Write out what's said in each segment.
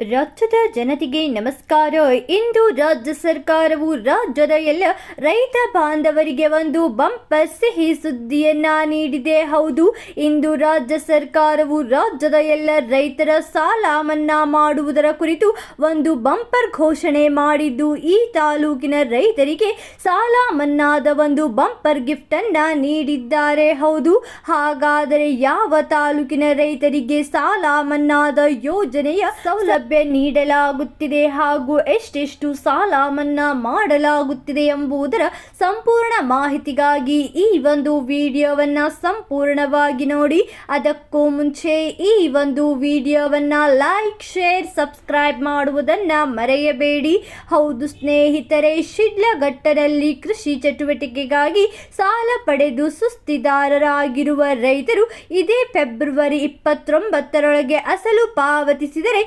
ರಾಜ್ಯದ ಜನತೆಗೆ ನಮಸ್ಕಾರ. ಇಂದು ರಾಜ್ಯ ಸರ್ಕಾರವು ರಾಜ್ಯದ ಎಲ್ಲ ರೈತ ಬಾಂಧವರಿಗೆ ಒಂದು ಬಂಪರ್ ಸಿಹಿ ಸುದ್ದಿಯನ್ನ ನೀಡಿದೆ. ಹೌದು, ಇಂದು ರಾಜ್ಯ ಸರ್ಕಾರವು ರಾಜ್ಯದ ಎಲ್ಲ ರೈತರ ಸಾಲ ಮನ್ನಾ ಮಾಡುವುದರ ಕುರಿತು ಒಂದು ಬಂಪರ್ ಘೋಷಣೆ ಮಾಡಿದ್ದು, ಈ ತಾಲೂಕಿನ ರೈತರಿಗೆ ಸಾಲ ಮನ್ನಾದ ಒಂದು ಬಂಪರ್ ಗಿಫ್ಟ್ ಅನ್ನ ನೀಡಿದ್ದಾರೆ. ಹೌದು, ಹಾಗಾದರೆ ಯಾವ ತಾಲೂಕಿನ ರೈತರಿಗೆ ಸಾಲ ಮನ್ನಾದ ಯೋಜನೆಯ ಸೌಲಭ್ಯ ನೀಡಲಾಗುತ್ತಿದೆ ಹಾಗೂ ಎಷ್ಟೆಷ್ಟು ಸಾಲ ಮನ್ನಾ ಮಾಡಲಾಗುತ್ತಿದೆ ಎಂಬುದರ ಸಂಪೂರ್ಣ ಮಾಹಿತಿಗಾಗಿ ಈ ಒಂದು ವಿಡಿಯೋವನ್ನು ಸಂಪೂರ್ಣವಾಗಿ ನೋಡಿ. ಅದಕ್ಕೂ ಮುಂಚೆ ಈ ಒಂದು ವಿಡಿಯೋವನ್ನು ಲೈಕ್, ಶೇರ್, ಸಬ್ಸ್ಕ್ರೈಬ್ ಮಾಡುವುದನ್ನು ಮರೆಯಬೇಡಿ. ಹೌದು ಸ್ನೇಹಿತರೆ, ಶಿಡ್ಲಘಟ್ಟದಲ್ಲಿ ಕೃಷಿ ಚಟುವಟಿಕೆಗಾಗಿ ಸಾಲ ಪಡೆದು ಸುಸ್ತಿದಾರರಾಗಿರುವ ರೈತರು ಇದೇ ಫೆಬ್ರವರಿ ಇಪ್ಪತ್ತೊಂಬತ್ತರೊಳಗೆ ಅಸಲು ಪಾವತಿಸಿದರೆ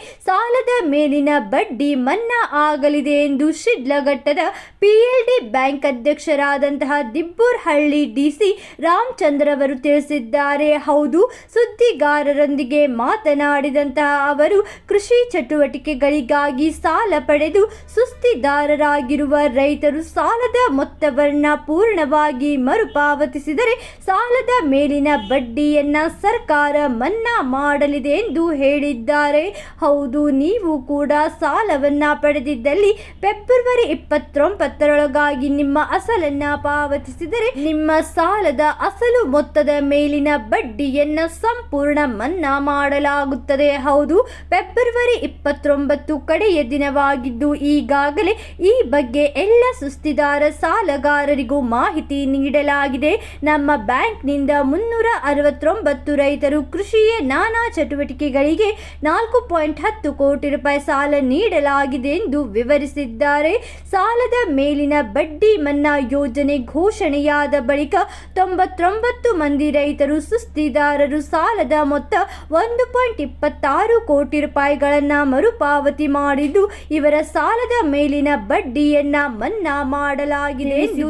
ಸಾಲದ ಮೇಲಿನ ಬಡ್ಡಿ ಮನ್ನಾ ಆಗಲಿದೆ ಎಂದು ಶಿಡ್ಲಘಟ್ಟದ ಪಿಎಲ್ಡಿ ಬ್ಯಾಂಕ್ ಅಧ್ಯಕ್ಷರಾದಂತಹ ದಿಬ್ಬೂರ್ಹಳ್ಳಿ ಡಿಸಿ ರಾಮಚಂದ್ರ ಅವರು ತಿಳಿಸಿದ್ದಾರೆ. ಹೌದು, ಸುದ್ದಿಗಾರರೊಂದಿಗೆ ಮಾತನಾಡಿದಂತಹ ಅವರು, ಕೃಷಿ ಚಟುವಟಿಕೆಗಳಿಗಾಗಿ ಸಾಲ ಪಡೆದು ಸುಸ್ತಿದಾರರಾಗಿರುವ ರೈತರು ಸಾಲದ ಮೊತ್ತವನ್ನು ಪೂರ್ಣವಾಗಿ ಮರುಪಾವತಿಸಿದರೆ ಸಾಲದ ಮೇಲಿನ ಬಡ್ಡಿಯನ್ನು ಸರ್ಕಾರ ಮನ್ನಾ ಮಾಡಲಿದೆ ಎಂದು ಹೇಳಿದ್ದಾರೆ. ಹೌದು ನೀವು ಕೂಡ ಸಾಲವನ್ನ ಪಡೆದಿದ್ದಲ್ಲಿ ಫೆಬ್ರವರಿ ಇಪ್ಪತ್ತೊಂಬತ್ತರೊಳಗಾಗಿ ನಿಮ್ಮ ಅಸಲನ್ನು ಪಾವತಿಸಿದರೆ ನಿಮ್ಮ ಸಾಲದ ಅಸಲು ಮೊತ್ತದ ಮೇಲಿನ ಬಡ್ಡಿಯನ್ನ ಸಂಪೂರ್ಣ ಮನ್ನಾ ಮಾಡಲಾಗುತ್ತದೆ. ಹೌದು, ಫೆಬ್ರವರಿ ಇಪ್ಪತ್ತೊಂಬತ್ತು ಕಡೆಯ ದಿನವಾಗಿದ್ದು ಈಗಾಗಲೇ ಈ ಬಗ್ಗೆ ಎಲ್ಲ ಸುಸ್ತಿದಾರ ಸಾಲಗಾರರಿಗೂ ಮಾಹಿತಿ ನೀಡಲಾಗಿದೆ. ನಮ್ಮ ಬ್ಯಾಂಕ್ನಿಂದ ಮುನ್ನೂರ ಅರವತ್ತೊಂಬತ್ತು ರೈತರು ಕೃಷಿಯ ನಾನಾ ಚಟುವಟಿಕೆಗಳಿಗೆ ನಾಲ್ಕು ಪಾಯಿಂಟ್ ಹತ್ತು ಕೋಟಿ ರೂಪಾಯಿ ಸಾಲ ನೀಡಲಾಗಿದೆ ಎಂದು ವಿವರಿಸಿದ್ದಾರೆ. ಸಾಲದ ಮೇಲಿನ ಬಡ್ಡಿ ಮನ್ನಾ ಯೋಜನೆ ಘೋಷಣೆಯಾದ ಬಳಿಕ ತೊಂಬತ್ತೊಂಬತ್ತು ಮಂದಿ ರೈತರು ಸುಸ್ತಿದಾರರು ಸಾಲದ ಮೊತ್ತ ಒಂದು ಪಾಯಿಂಟ್ ಇಪ್ಪತ್ತಾರು ಕೋಟಿ ರೂಪಾಯಿಗಳನ್ನು ಮರುಪಾವತಿ ಮಾಡಿದ್ದು ಇವರ ಸಾಲದ ಮೇಲಿನ ಬಡ್ಡಿಯನ್ನ ಮನ್ನಾ ಮಾಡಲಾಗಿದೆ ಎಂದು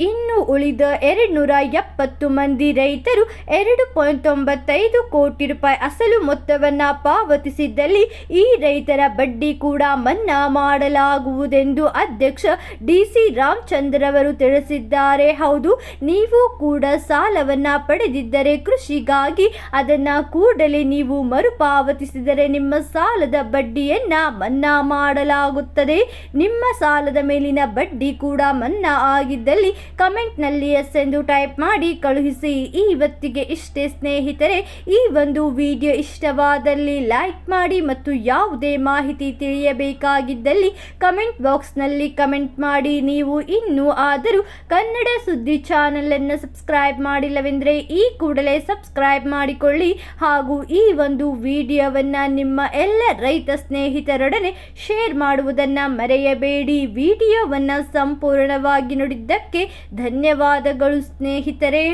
ಇನ್ನು ಉಳಿದ ಎರಡ್ನೂರ ಎಪ್ಪತ್ತು ಮಂದಿ ರೈತರು ಎರಡು ಪಾಯಿಂಟ್ ತೊಂಬತ್ತೈದು ಕೋಟಿ ರೂಪಾಯಿ ಅಸಲು ಮೊತ್ತವನ್ನು ಪಾವತಿಸಿದ್ದಲ್ಲಿ ಈ ರೈತರ ಬಡ್ಡಿ ಕೂಡ ಮನ್ನಾ ಮಾಡಲಾಗುವುದೆಂದು ಅಧ್ಯಕ್ಷ ಡಿಸಿ ರಾಮಚಂದ್ರ ಅವರು ತಿಳಿಸಿದ್ದಾರೆ. ಹೌದು, ನೀವು ಕೂಡ ಸಾಲವನ್ನ ಪಡೆದಿದ್ದರೆ ಕೃಷಿಗಾಗಿ ಅದನ್ನ ಕೂಡಲೇ ನೀವು ಮರುಪಾವತಿಸಿದರೆ ನಿಮ್ಮ ಸಾಲದ ಬಡ್ಡಿಯನ್ನ ಮನ್ನಾ ಮಾಡಲಾಗುತ್ತದೆ. ನಿಮ್ಮ ಸಾಲದ ಮೇಲಿನ ಬಡ್ಡಿ ಕೂಡ ಮನ್ನಾ ಆಗಿದ್ದಲ್ಲಿ ಕಮೆಂಟ್ನಲ್ಲಿ ಎಸ್ ಎಂದು ಟೈಪ್ ಮಾಡಿ ಕಳುಹಿಸಿ. ಇವತ್ತಿಗೆ ಇಷ್ಟೇ ಸ್ನೇಹಿತರೆ, ಈ ಒಂದು ವಿಡಿಯೋ ಇಷ್ಟವಾದಲ್ಲಿ ಲೈಕ್ ಮಾಡಿ ಮತ್ತು ಯಾವುದೇ ಮಾಹಿತಿ ತಿಳಿಯಬೇಕಾಗಿದ್ದಲ್ಲಿ ಕಮೆಂಟ್ ಬಾಕ್ಸ್ನಲ್ಲಿ ಕಮೆಂಟ್ ಮಾಡಿ. ನೀವು ಇನ್ನೂ ಆದರೂ ಕನ್ನಡ ಸುದ್ದಿ ಚಾನಲನ್ನು ಸಬ್ಸ್ಕ್ರೈಬ್ ಮಾಡಿಲ್ಲವೆಂದರೆ ಈ ಕೂಡಲೇ ಸಬ್ಸ್ಕ್ರೈಬ್ ಮಾಡಿಕೊಳ್ಳಿ. ಹಾಗೂ ಈ ಒಂದು ವಿಡಿಯೋವನ್ನು ನಿಮ್ಮ ಎಲ್ಲ ರೈತ ಸ್ನೇಹಿತರೊಡನೆ ಶೇರ್ ಮಾಡುವುದನ್ನು ಮರೆಯಬೇಡಿ. ವಿಡಿಯೋವನ್ನು ಸಂಪೂರ್ಣವಾಗಿ ನೋಡಿದ್ದಕ್ಕೆ ಧನ್ಯವಾದಗಳು ಸ್ನೇಹಿತರೆ.